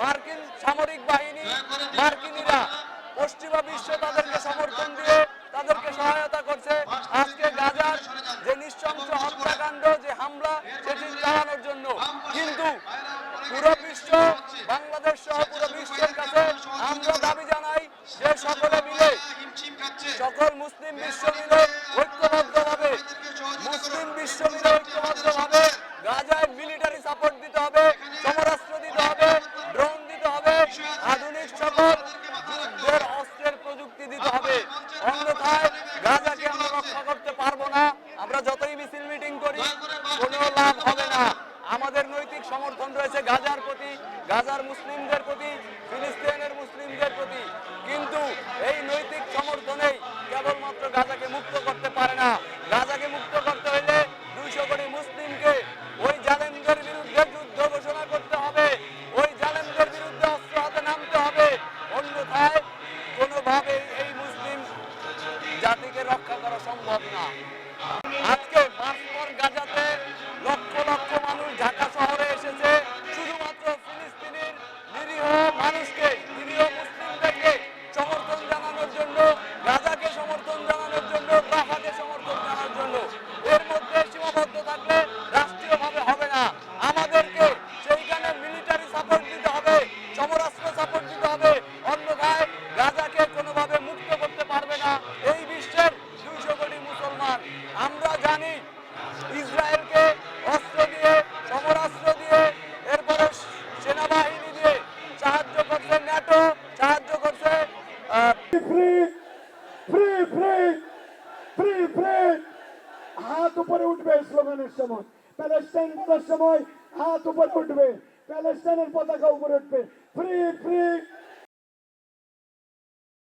মার্কিন সামরিক বাহিনী মার্কিনীরা পশ্চিমা বিশ্ব তাদেরকে সমর্থন দিয়ে তাদেরকে সহায়তা করছে। আজকে গাজার যে নৃশংস হত্যাকাণ্ড যে হামলা সেটি চালানোর জন্য। কিন্তু পুরো বিশ্ব বাংলাদেশ সহ পুরো বিশ্বের কাছে আমরা দাবি জানাই যে সকলে মিলে সকল মুসলিম বিশ্ব মিলে ঐক্যবদ্ধভাবে মুসলিম বিশ্ব মিলে আধুনিক সকল অস্ত্রের প্রযুক্তি দিতে হবে। অন্যথায় গাজাকে আমরা রক্ষা করতে পারব না। আমরা যতই মিছিল মিটিং করি, কোনো লাভ হবে না। আমাদের নৈতিক সমর্থন রয়েছে গাজার প্রতি, গাজার মুসলিমদের প্রতি ফিলিস্তিনের জাতিকে রক্ষা করা সম্ভব না। আজকে পাঁচপর গাজাতে free free free free free হাত উপরে উঠবে স্লোগানের সময় প্যালেস্টাইন বলার সময় হাত উপরে উঠবে প্যালেস্টাইনের পতাকা উপরে উঠবে ফ্রি ফ্রি